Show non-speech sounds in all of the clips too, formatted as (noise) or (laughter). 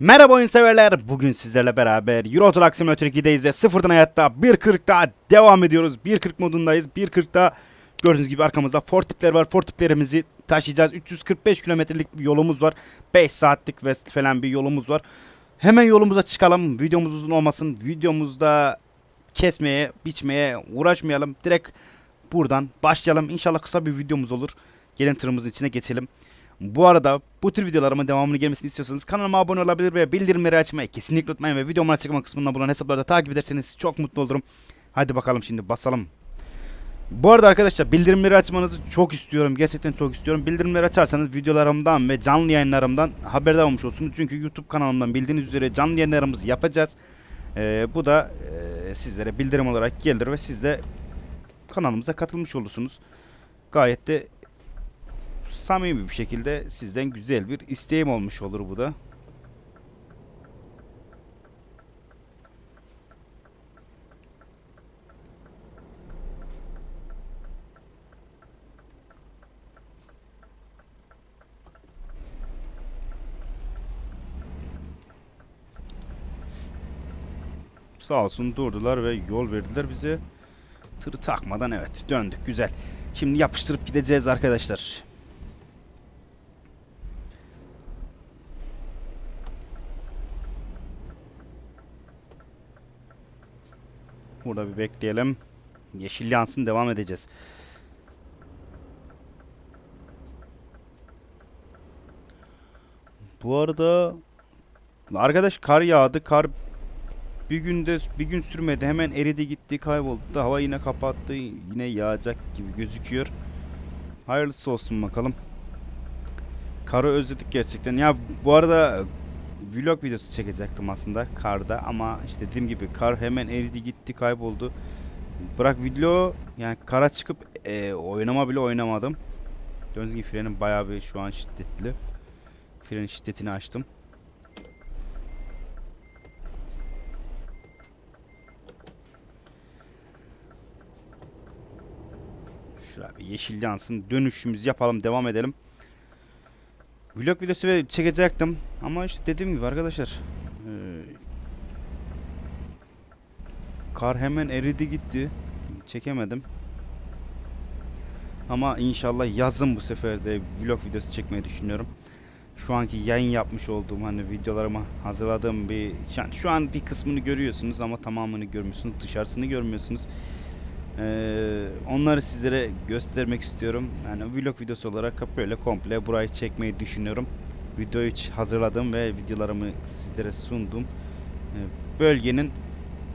Merhaba oyun severler. Bugün sizlerle beraber Euro Truck Simulator 2'deyiz ve sıfırdan hayatta 1.40'da devam ediyoruz. 1.40 modundayız. 1.40'da gördüğünüz gibi arkamızda Ford tipler var. Ford tiplerimizi taşıyacağız. 345 kilometrelik bir yolumuz var. 5 saatlik ve falan bir yolumuz var. Hemen yolumuza çıkalım. Videomuz uzun olmasın. Videomuzda kesmeye, biçmeye uğraşmayalım. Direkt buradan başlayalım. İnşallah kısa bir videomuz olur. Gelin tırımızın içine geçelim. Bu arada bu tür videolarımın devamını gelmesini istiyorsanız kanalıma abone olabilir ve bildirimleri açmayı kesinlikle unutmayın ve videomun açıklama kısmında bulunan hesaplarda takip ederseniz çok mutlu olurum. Hadi bakalım şimdi basalım. Bu arada arkadaşlar bildirimleri açmanızı çok istiyorum. Gerçekten çok istiyorum. Bildirimleri açarsanız videolarımdan ve canlı yayınlarımdan haberdar olmuş olsunuz. Çünkü YouTube kanalımdan bildiğiniz üzere canlı yayınlarımızı yapacağız. Ee, bu da e, sizlere bildirim olarak gelir ve siz de kanalımıza katılmış olursunuz. Gayet de samimi bir şekilde sizden güzel bir isteğim olmuş olur bu da. Sağ olsun durdular ve yol verdiler bize. Tırı takmadan evet döndük güzel. Şimdi yapıştırıp gideceğiz arkadaşlar. Burada bir bekleyelim. Yeşil yansın devam edeceğiz. Bu arada arkadaş kar yağdı. Kar bir günde bir gün sürmedi. Hemen eridi gitti, kayboldu. Hava yine kapattı. Yine yağacak gibi gözüküyor. Hayırlısı olsun bakalım. Karı özledik gerçekten. Ya bu arada vlog videosu çekecektim aslında karda ama işte dediğim gibi kar hemen eridi gitti kayboldu. Bırak video yani kara çıkıp e, oynama bile oynamadım. Gördüğünüz gibi frenim bayağı bir şu an şiddetli. Frenin şiddetini açtım. Şuraya bir yeşil yansın. Dönüşümüzü yapalım devam edelim. Vlog videosu çekecektim. Ama işte dediğim gibi arkadaşlar eee, kar hemen eridi gitti. Çekemedim. Ama inşallah yazın bu sefer de vlog videosu çekmeyi düşünüyorum. Şu anki yayın yapmış olduğum hani videolarıma hazırladığım bir yani şu an bir kısmını görüyorsunuz ama tamamını görmüyorsunuz dışarısını görmüyorsunuz ee, onları sizlere göstermek istiyorum. Yani vlog videosu olarak böyle komple burayı çekmeyi düşünüyorum. Videoyu hazırladım ve videolarımı sizlere sundum. Ee, bölgenin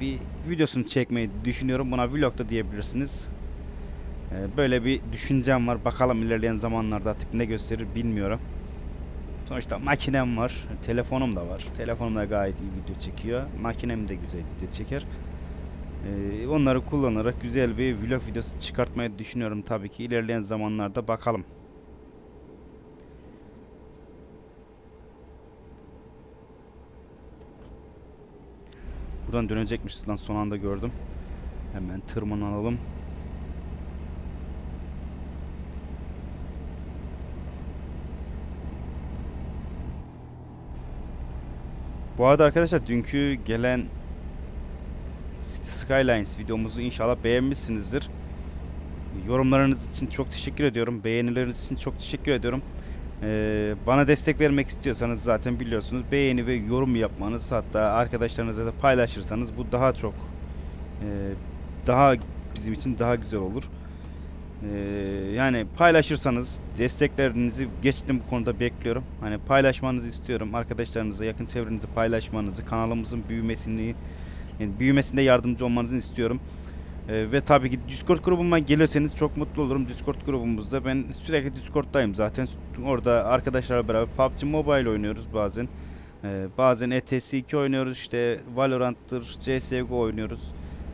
bir videosunu çekmeyi düşünüyorum. Buna vlog da diyebilirsiniz. Ee, böyle bir düşüncem var. Bakalım ilerleyen zamanlarda artık ne gösterir bilmiyorum. Sonuçta makinem var, telefonum da var. Telefonum da gayet iyi video çekiyor. Makinem de güzel video çeker. Ee, onları kullanarak güzel bir vlog videosu çıkartmayı düşünüyorum tabii ki ilerleyen zamanlarda bakalım. Buradan dönecekmişiz lan son anda gördüm. Hemen tırmanalım. Bu arada arkadaşlar dünkü gelen Skylines videomuzu inşallah beğenmişsinizdir. Yorumlarınız için çok teşekkür ediyorum. Beğenileriniz için çok teşekkür ediyorum. Ee, bana destek vermek istiyorsanız zaten biliyorsunuz beğeni ve yorum yapmanız hatta arkadaşlarınızla da paylaşırsanız bu daha çok e, daha bizim için daha güzel olur. Ee, yani paylaşırsanız desteklerinizi geçtim bu konuda bekliyorum. Hani paylaşmanızı istiyorum. Arkadaşlarınıza, yakın çevrenize paylaşmanızı, kanalımızın büyümesini yani büyümesinde yardımcı olmanızı istiyorum. Ee, ve tabii ki Discord grubuma gelirseniz çok mutlu olurum. Discord grubumuzda ben sürekli Discord'dayım zaten. Orada arkadaşlarla beraber PUBG Mobile oynuyoruz bazen. Ee, bazen ETS2 oynuyoruz işte Valorant'tır, CSGO oynuyoruz.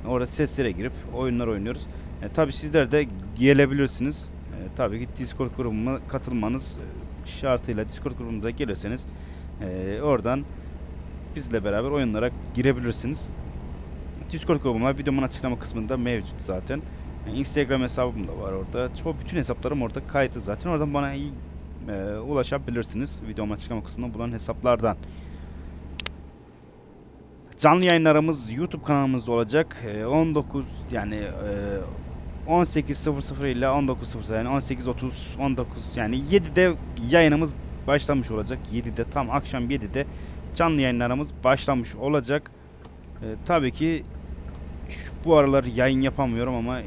Orada seslere girip oyunlar oynuyoruz. E, tabii sizler de gelebilirsiniz. E, tabii ki Discord grubuma katılmanız e, şartıyla Discord grubumuza gelirseniz e, oradan bizle beraber oyunlara girebilirsiniz. Discord grubuma videomun açıklama kısmında mevcut zaten. Instagram hesabım da var orada. Çoğu bütün hesaplarım orada kayıtlı zaten. Oradan bana iyi e, ulaşabilirsiniz. Videomun açıklama kısmında bulunan hesaplardan. Canlı yayınlarımız YouTube kanalımızda olacak. E, 19 yani e, 18.00 ile 19.00 yani 18.30 19 yani 7'de yayınımız başlamış olacak. 7'de tam akşam 7'de canlı yayınlarımız başlamış olacak. E, tabii ki şu, bu aralar yayın yapamıyorum ama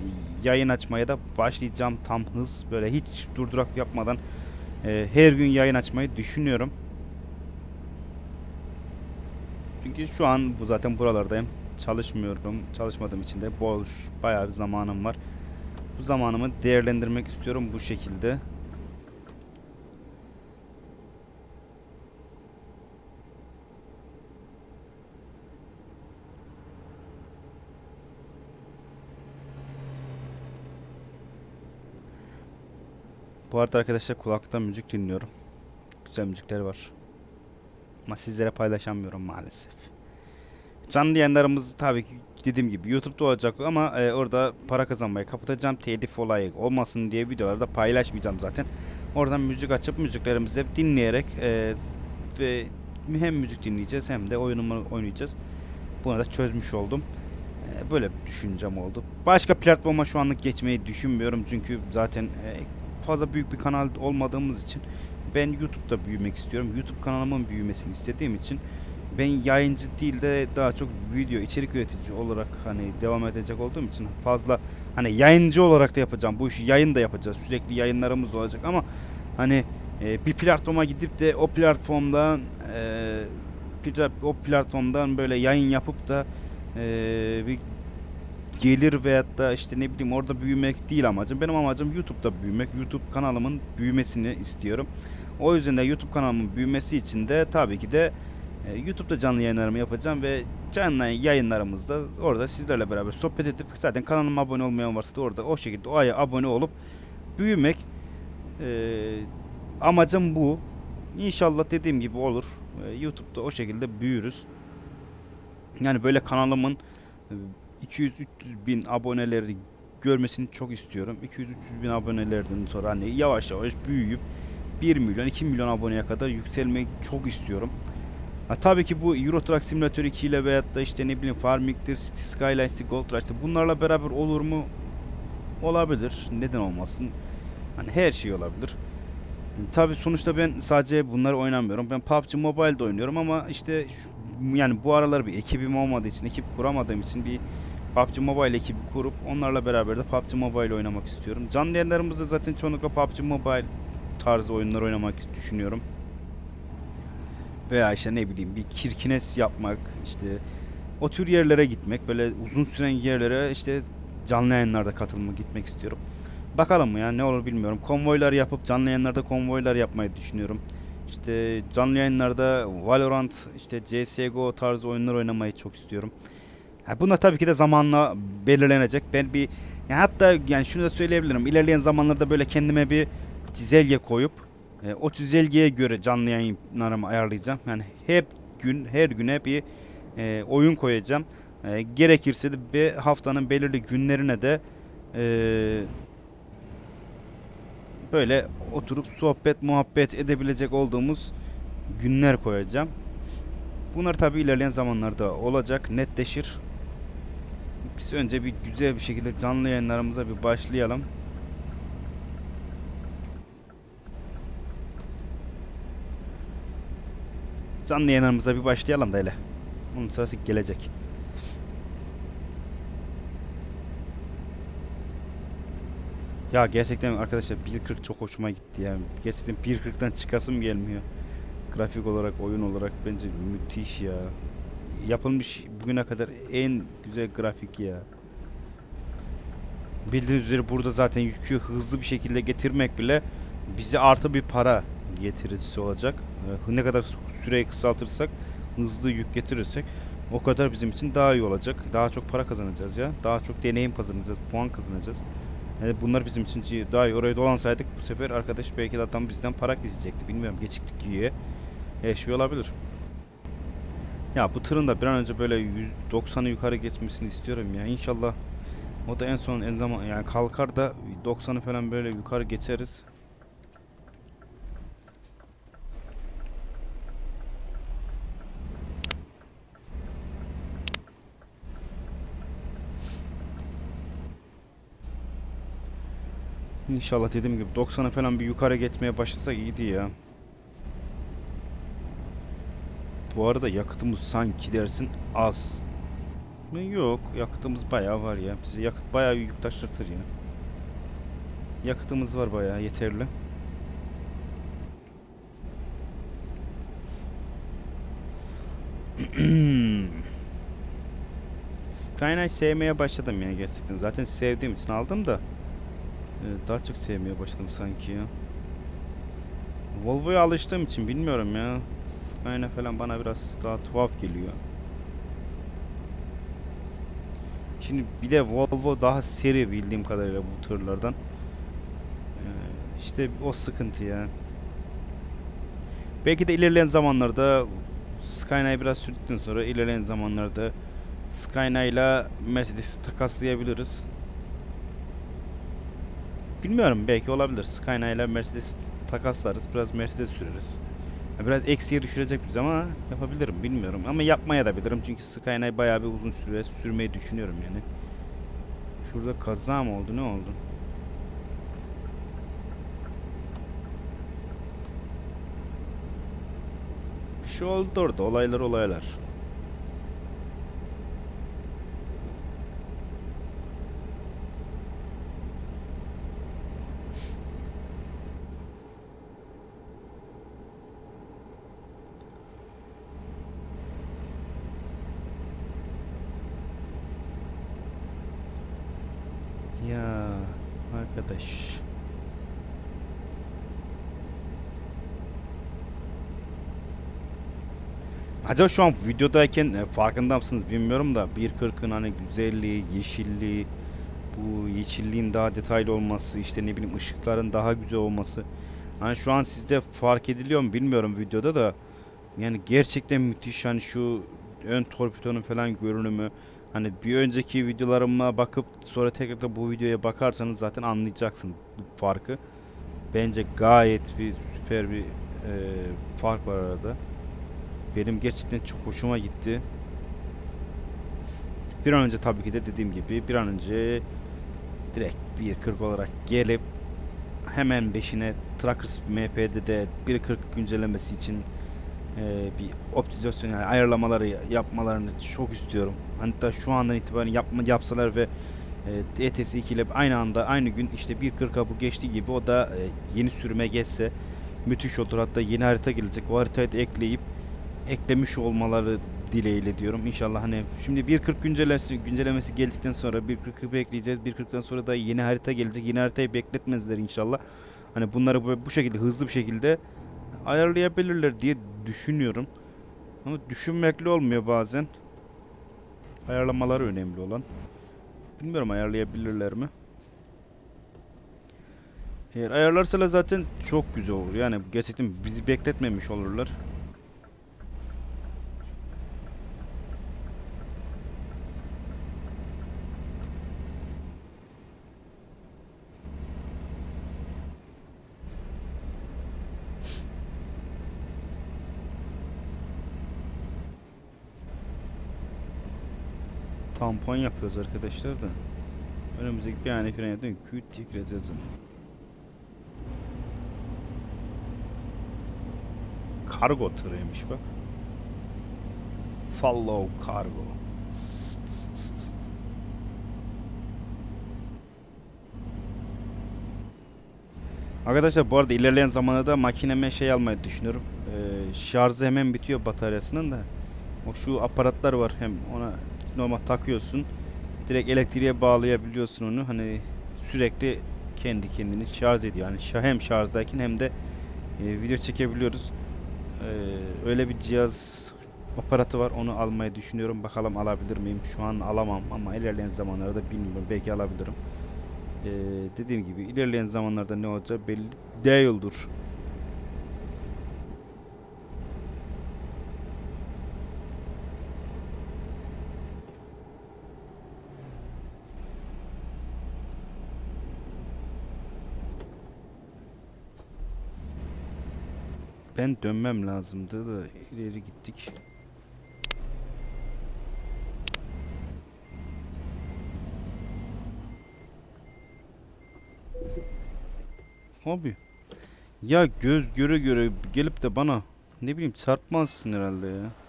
yayın açmaya da başlayacağım tam hız böyle hiç durdurak yapmadan e, her gün yayın açmayı düşünüyorum. Çünkü şu an bu zaten buralardayım. Çalışmıyorum. Çalışmadığım için de boş bayağı bir zamanım var. Bu zamanımı değerlendirmek istiyorum bu şekilde. Bu arada arkadaşlar kulaklıktan müzik dinliyorum. Güzel müzikler var. Ama sizlere paylaşamıyorum maalesef. Canlı yayınlarımız tabii ki dediğim gibi YouTube'da olacak ama e, orada para kazanmayı kapatacağım. Telif olayı olmasın diye videolarda paylaşmayacağım zaten. Oradan müzik açıp müziklerimizi hep dinleyerek e, ve hem müzik dinleyeceğiz hem de oyunumu oynayacağız. Bunu da çözmüş oldum. E, böyle bir düşüncem oldu. Başka platforma şu anlık geçmeyi düşünmüyorum çünkü zaten e, fazla büyük bir kanal olmadığımız için ben YouTube'da büyümek istiyorum. YouTube kanalımın büyümesini istediğim için ben yayıncı değil de daha çok video içerik üretici olarak hani devam edecek olduğum için fazla hani yayıncı olarak da yapacağım. Bu işi yayın da yapacağız. Sürekli yayınlarımız olacak ama hani e, bir platforma gidip de o platformdan e, o platformdan böyle yayın yapıp da e, bir gelir veyahut da işte ne bileyim orada büyümek değil amacım. Benim amacım YouTube'da büyümek. YouTube kanalımın büyümesini istiyorum. O yüzden de YouTube kanalımın büyümesi için de tabii ki de e, YouTube'da canlı yayınlarımı yapacağım ve canlı yayınlarımızda orada sizlerle beraber sohbet edip zaten kanalıma abone olmayan varsa da orada o şekilde o aya abone olup büyümek e, amacım bu. İnşallah dediğim gibi olur. E, YouTube'da o şekilde büyürüz. Yani böyle kanalımın e, 200-300 bin aboneleri görmesini çok istiyorum. 200-300 bin abonelerden sonra hani yavaş yavaş büyüyüp 1 milyon 2 milyon aboneye kadar yükselmeyi çok istiyorum. Ha, tabii ki bu Euro Truck Simulator 2 ile veyahut da işte ne bileyim Farming'dir, City Skylines'tir, Gold Rush'tır bunlarla beraber olur mu? Olabilir. Neden olmasın? Hani her şey olabilir. Tabii sonuçta ben sadece bunları oynamıyorum. Ben PUBG Mobile'de oynuyorum ama işte şu- yani bu aralar bir ekibim olmadığı için, ekip kuramadığım için bir PUBG Mobile ekibi kurup onlarla beraber de PUBG Mobile oynamak istiyorum. Canlı yayınlarımızda zaten çoğunlukla PUBG Mobile tarzı oyunlar oynamak düşünüyorum. Veya işte ne bileyim bir kirkines yapmak, işte o tür yerlere gitmek, böyle uzun süren yerlere işte canlı yayınlarda katılmak gitmek istiyorum. Bakalım ya ne olur bilmiyorum. Konvoylar yapıp canlı yayınlarda konvoylar yapmayı düşünüyorum. İşte canlı yayınlarda Valorant, işte CS:GO tarzı oyunlar oynamayı çok istiyorum. Ha, bunlar tabii ki de zamanla belirlenecek. Ben bir ya hatta yani şunu da söyleyebilirim. İlerleyen zamanlarda böyle kendime bir çizelge koyup e, o çizelgeye göre canlı yayınlarımı ayarlayacağım. Yani hep gün her güne bir e, oyun koyacağım. E, gerekirse de bir haftanın belirli günlerine de e, böyle oturup sohbet muhabbet edebilecek olduğumuz günler koyacağım. Bunlar tabi ilerleyen zamanlarda olacak, netleşir. Biz önce bir güzel bir şekilde canlı yayınlarımıza bir başlayalım. Canlı yayınlarımıza bir başlayalım da hele. Onun sırası gelecek. Ya gerçekten arkadaşlar 1.40 çok hoşuma gitti ya. Gerçekten 1.40'dan çıkasım gelmiyor. Grafik olarak, oyun olarak bence müthiş ya. Yapılmış bugüne kadar en güzel grafik ya. Bildiğiniz üzere burada zaten yükü hızlı bir şekilde getirmek bile bize artı bir para getiricisi olacak. Ee, Ne kadar süreyi kısaltırsak, hızlı yük getirirsek o kadar bizim için daha iyi olacak. Daha çok para kazanacağız ya. Daha çok deneyim kazanacağız, puan kazanacağız. Yani bunlar bizim için daha iyi. Oraya dolansaydık bu sefer arkadaş belki de adam bizden para isteyecekti. Bilmiyorum geçiklik diye. Her şey olabilir. Ya bu tırın da bir an önce böyle 190'ı yukarı geçmesini istiyorum ya. İnşallah o da en son en zaman yani kalkar da 90'ı falan böyle yukarı geçeriz. İnşallah dediğim gibi 90'a falan bir yukarı geçmeye başlasak iyiydi ya. Bu arada yakıtımız sanki dersin az. Yok yakıtımız bayağı var ya. Bize yakıt bayağı yük taşırtır ya. Yakıtımız var bayağı yeterli. (clears throat) Skyline sevmeye başladım ya gerçekten. Zaten sevdiğim için aldım da e, daha çok sevmeye başladım sanki ya. Volvo'ya alıştığım için bilmiyorum ya. Skyline falan bana biraz daha tuhaf geliyor. Şimdi bir de Volvo daha seri bildiğim kadarıyla bu tırlardan. Ee, işte o sıkıntı ya. Belki de ilerleyen zamanlarda Skyline'ı biraz sürdükten sonra ilerleyen zamanlarda Skyline ile Mercedes'i takaslayabiliriz. Bilmiyorum belki olabilir. Skyline ile Mercedes takaslarız. Biraz Mercedes süreriz. Biraz eksiye düşürecek bizi ama yapabilirim bilmiyorum. Ama yapmaya da bilirim çünkü Skyline bayağı bir uzun süre sürmeyi düşünüyorum yani. Şurada kaza mı oldu ne oldu? Bir şey oldu orada olaylar olaylar. Ya arkadaş. Acaba şu an videodayken e, farkında mısınız bilmiyorum da 1.40'ın hani güzelliği, yeşilliği, bu yeşilliğin daha detaylı olması, işte ne bileyim ışıkların daha güzel olması. Hani şu an sizde fark ediliyor mu bilmiyorum videoda da. Yani gerçekten müthiş hani şu ön torpidonun falan görünümü. Hani bir önceki videolarıma bakıp sonra tekrar da bu videoya bakarsanız zaten anlayacaksın farkı. Bence gayet bir süper bir e, fark var arada. Benim gerçekten çok hoşuma gitti. Bir an önce tabii ki de dediğim gibi bir an önce direkt 1.40 olarak gelip hemen beşine Trackers MP'de de 1.40 güncellemesi için e, bir optimizasyon yani ayarlamaları yapmalarını çok istiyorum. Hatta şu andan itibaren yapma, yapsalar ve e, ETS 2 ile aynı anda aynı gün işte 1.40'a bu geçtiği gibi o da e, yeni sürüme geçse müthiş olur. Hatta yeni harita gelecek. O haritayı da ekleyip eklemiş olmaları dileğiyle diyorum. İnşallah hani şimdi 1.40 güncellemesi, güncellemesi geldikten sonra 1.40'ı bekleyeceğiz. 1.40'dan sonra da yeni harita gelecek. Yeni haritayı bekletmezler inşallah. Hani bunları bu, bu şekilde hızlı bir şekilde ayarlayabilirler diye düşünüyorum. Ama düşünmekle olmuyor bazen. Ayarlamaları önemli olan. Bilmiyorum ayarlayabilirler mi? Eğer ayarlarsalar zaten çok güzel olur. Yani gerçekten bizi bekletmemiş olurlar. Tampon yapıyoruz arkadaşlar da. Önümüzdeki bir ani fren yaptım. Küt yazın. Kargo tırıymış bak. Follow cargo. Sıt sıt sıt. Arkadaşlar bu arada ilerleyen zamanlarda makineme şey almayı düşünüyorum. Ee, şarjı hemen bitiyor bataryasının da. O şu aparatlar var hem ona normal takıyorsun. Direkt elektriğe bağlayabiliyorsun onu. Hani sürekli kendi kendini şarj ediyor. Yani hem şarjdayken hem de e, video çekebiliyoruz. Ee, öyle bir cihaz aparatı var. Onu almayı düşünüyorum. Bakalım alabilir miyim? Şu an alamam ama ilerleyen zamanlarda bilmiyorum. Belki alabilirim. Ee, dediğim gibi ilerleyen zamanlarda ne olacak belli değildir. Ben dönmem lazımdı da ileri gittik. Abi. Ya göz göre göre gelip de bana ne bileyim çarpmazsın herhalde ya.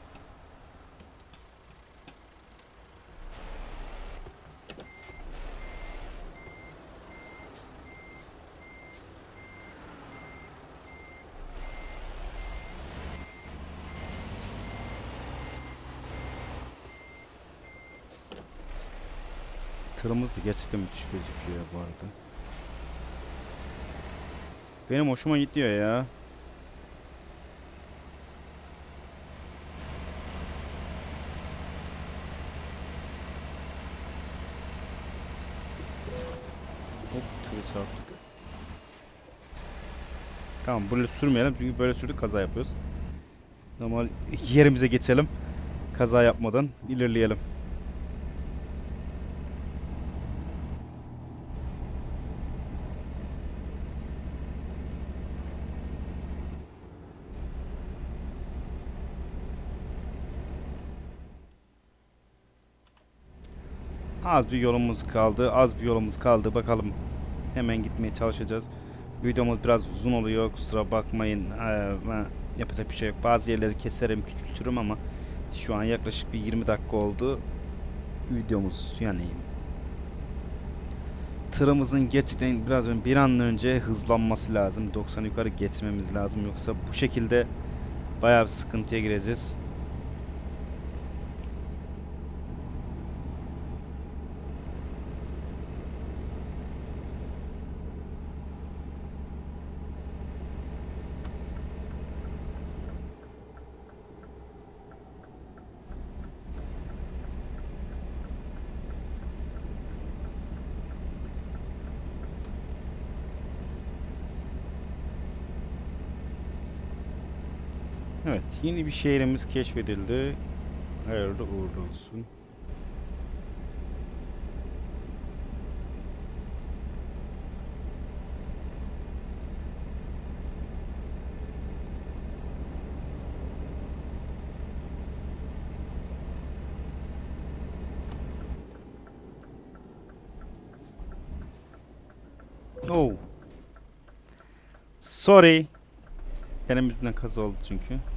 Tırımız da gerçekten müthiş gözüküyor bu arada. Benim hoşuma gidiyor ya. Hop tırı çarptık. Tamam böyle sürmeyelim çünkü böyle sürdük kaza yapıyoruz. Normal yerimize geçelim. Kaza yapmadan ilerleyelim. Az bir yolumuz kaldı. Az bir yolumuz kaldı. Bakalım. Hemen gitmeye çalışacağız. Videomuz biraz uzun oluyor. Kusura bakmayın. Ee, yapacak bir şey yok. Bazı yerleri keserim, küçültürüm ama şu an yaklaşık bir 20 dakika oldu. Videomuz yani tırımızın gerçekten biraz önce bir an önce hızlanması lazım. 90 yukarı geçmemiz lazım. Yoksa bu şekilde bayağı bir sıkıntıya gireceğiz. Evet, yeni bir şehrimiz keşfedildi. Hayırlı uğurlu olsun. Oh. Sorry. Benim yüzümden kaza oldu çünkü.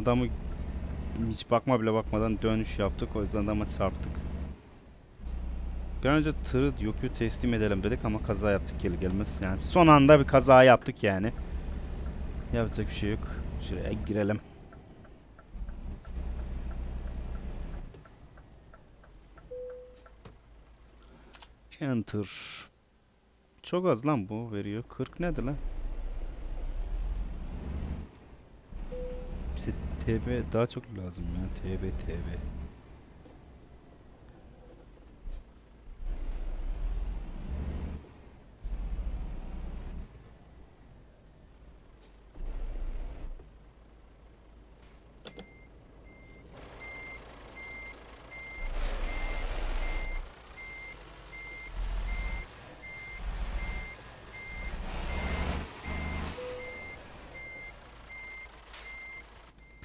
Adamı hiç bakma bile bakmadan dönüş yaptık. O yüzden adama çarptık. Bir önce tırı yükü teslim edelim dedik ama kaza yaptık gelir gelmez. Yani son anda bir kaza yaptık yani. Yapacak bir şey yok. Şuraya girelim. Enter. Çok az lan bu veriyor. 40 nedir lan? TB daha çok lazım ya. TB TB.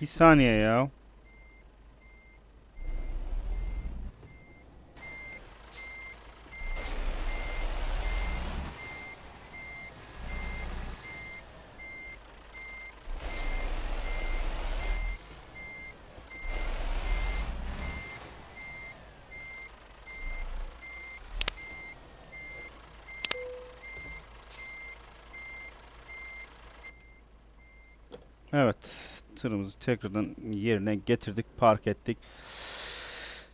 Bir saniye ya. Evet. Tırımızı tekrardan yerine getirdik. Park ettik.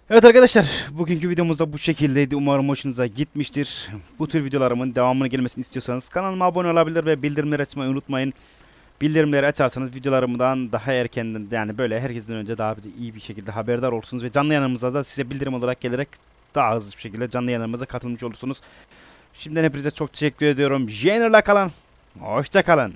Evet arkadaşlar. Bugünkü videomuz da bu şekildeydi. Umarım hoşunuza gitmiştir. Bu tür videolarımın devamını gelmesini istiyorsanız kanalıma abone olabilir ve bildirimleri açmayı unutmayın. Bildirimleri açarsanız videolarımdan daha erkenden yani böyle herkesten önce daha iyi bir şekilde haberdar olursunuz ve canlı yayınımıza da size bildirim olarak gelerek daha hızlı bir şekilde canlı yayınlarımıza katılmış olursunuz. Şimdiden hepinize çok teşekkür ediyorum. Jenner'la kalın. Hoşça kalın.